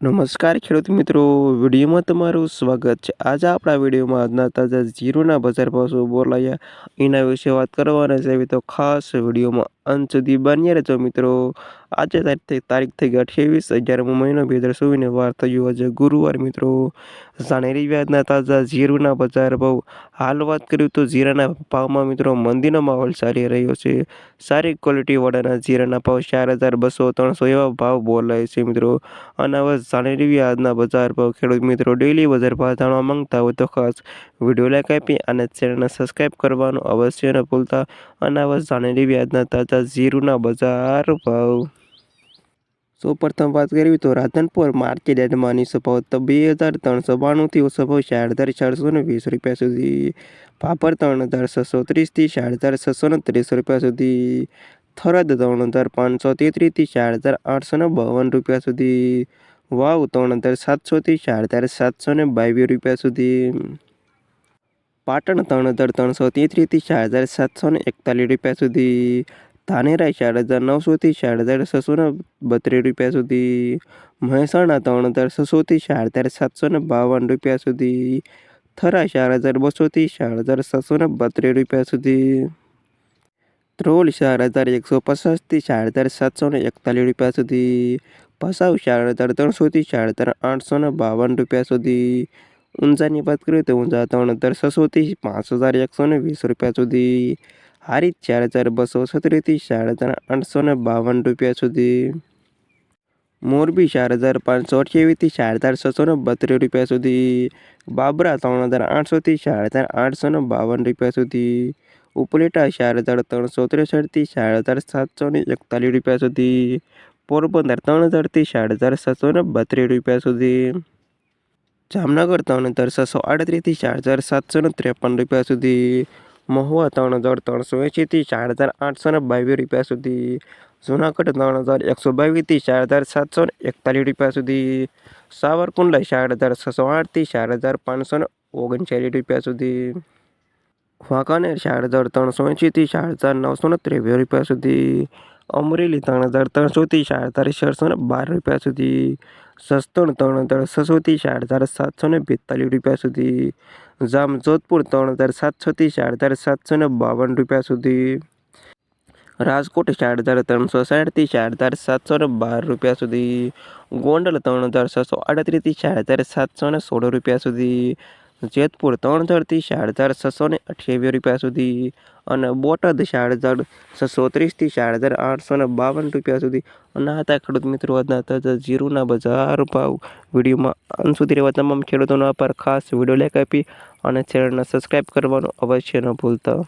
નમસ્કાર ખેડૂત મિત્રો, વિડીયોમાં તમારું સ્વાગત છે. આજે આપણા વિડીયોમાં આજના તાજા જીરુના બજાર ભાવ બોલાયા એના વિશે વાત કરવાના છે. તો ખાસ વિડીયોમાં અંત સુધી બન્યા રહેજો મિત્રો. આજે તારીખ તારીખ થઈ ગઈ અઠ્યાવીસ અગિયારમો મહિનો બે હજાર ચોવીસને વાર થયું આજે ગુરુવાર મિત્રો. જાણેરી વ્યાજના તાજા જીરુના બજાર ભાવ. હાલ વાત કર્યું તો જીરાના ભાવમાં મિત્રો મંદીનો માહોલ ચાલી રહ્યો છે. સારી ક્વોલિટી વાળાના જીરાના ભાવ ચાર હજાર બસો ત્રણસો એવા ભાવ બોલાય છે મિત્રો. અને હવે જાણી વ્યાજના બજાર ભાવ. ખેડૂત મિત્રો ડેલી બજાર ભાવ જાણવા માંગતા હોય તો ખાસ વીડિયો લાઈક આપી અને ચેનલને સબસ્ક્રાઈબ કરવાનું અવશ્ય ન ભૂલતા. અને હવે જાણી વ્યાજના આજના તાજા જીરુના બજાર ભાવ. સૌ પ્રથમ વાત કરવી તો રાધનપુર માર્કેટ યાર્ડમાં નીચો તો બે હજાર ત્રણસો બાણુંથી ઓછો ભાવ ચાર હજાર ચારસો ને વીસ રૂપિયા સુધી. પાપર ત્રણ હજાર છસો ત્રીસથી ચાર હજાર છસો ને ત્રીસ રૂપિયા સુધી. થરદ ત્રણ હજાર પાંચસો તેત્રીસથી ચાર હજાર આઠસો ને બાવન રૂપિયા સુધી. વાવ ત્રણ હજાર સાતસોથી ચાર હજાર સાતસો ને બાવીસ રૂપિયા સુધી. પાટણ ત્રણ હજાર ત્રણસો તેત્રીસથી ચાર હજાર સાતસો ને એકતાલીસ રૂપિયા સુધી. ધાનેરા ચાર હજાર નવસોથી ચાર હજાર છસો ને બત્રીસ રૂપિયા સુધી મહેસાણા ત્રણ હજાર છસોથી ચાર હજાર સાતસો ને બાવન રૂપિયા સુધી થરા ચાર હજાર બસોથી ચાર હજાર છસો ને બત્રીસ રૂપિયા સુધી ત્રોલ ચાર હજાર એકસો પચાસથી ચાર હજાર સાતસો ને એકતાલીસ રૂપિયા સુધી ભસાવ ચાર હજાર ત્રણસોથી ચાર હજાર આઠસો ને બાવન રૂપિયા સુધી ઊંઝાની વાત કરીએ તો ઊંઝા ત્રણ હજાર છસોથી પાંચ હજાર એકસો વીસ રૂપિયા સુધી હારીજ ચાર હજાર બસો સત્રીસથી ચાર હજાર આઠસો ને બાવન રૂપિયા સુધી. મોરબી ચાર હજાર પાંચસો અઠ્યાવીસથી ચાર હજાર છસો ને બત્રીસ રૂપિયા સુધી. બાબરા ત્રણ હજાર આઠસોથી ચાર હજાર આઠસો ને બાવન રૂપિયા સુધી. ઉપલેટા ચાર હજાર ત્રણસો ત્રેસઠથી ચાર હજાર સાતસો ને એકતાલીસ રૂપિયા સુધી. પોરબંદર ત્રણ હજારથી ચાર હજાર છસો ને બત્રીસ રૂપિયા સુધી. જામનગર ત્રણ હજાર છસો આડત્રીસથી ચાર હજાર સાતસો ને ત્રેપન રૂપિયા સુધી. મહુવા ત્રણ હજાર ત્રણસો એંશીથી ચાર હજાર આઠસો ને બાવીસ રૂપિયા સુધી. જુનાગઢ ત્રણ હજાર એકસો બાવીસથી ચાર હજાર સાતસો ને એકતાલીસ રૂપિયા સુધી. સાવરકુંડલા ચાર હજાર છસો આઠથી ચાર હજાર પાંચસો ને ઓગણચાલીસ રૂપિયા સુધી. વાંકાનેર ચાર હજાર ત્રણસો એંશીથી ચાર હજાર નવસો ને ત્રેવીસ રૂપિયા સુધી. અમરેલી ત્રણ હજાર ત્રણસોથી ચાર હજાર છસો ને બાર રૂપિયા સુધી. સસ્તણ ત્રણ હજાર છસોથી ચાર હજાર સાતસો ને બેતાલીસ રૂપિયા સુધી. જામ જોધપુર ત્રણ હજાર સાતસોથી ચાર હજાર સાતસો ને બાવન રૂપિયા સુધી. રાજકોટ ચાર હજાર ત્રણસો સાઠથી ચાર હજાર સાતસો ને બાર રૂપિયા સુધી. ગોંડલ ત્રણ હજાર છસો આડત્રીસથી ચાર હજાર સાતસો ને સોળ રૂપિયા સુધી. જેતપુર ત્રણ હજારથી ચાર હજાર છસો ને અઠ્યાવીસ રૂપિયા સુધી અને બોટાદ ચાર હજાર છસો ત્રીસથી ચાર હજાર આઠસો ને બાવન રૂપિયા સુધી. અને આ હતા ખેડૂત મિત્રો આજના જીરુના બજાર ભાવ વિડીયોમાં. અંત સુધી રહેવા તમામ ખેડૂતોનો આભાર. ખાસ વીડિયો લાઈક આપી અને ચેનલને સબસ્ક્રાઈબ કરવાનું અવશ્ય ન ભૂલતા.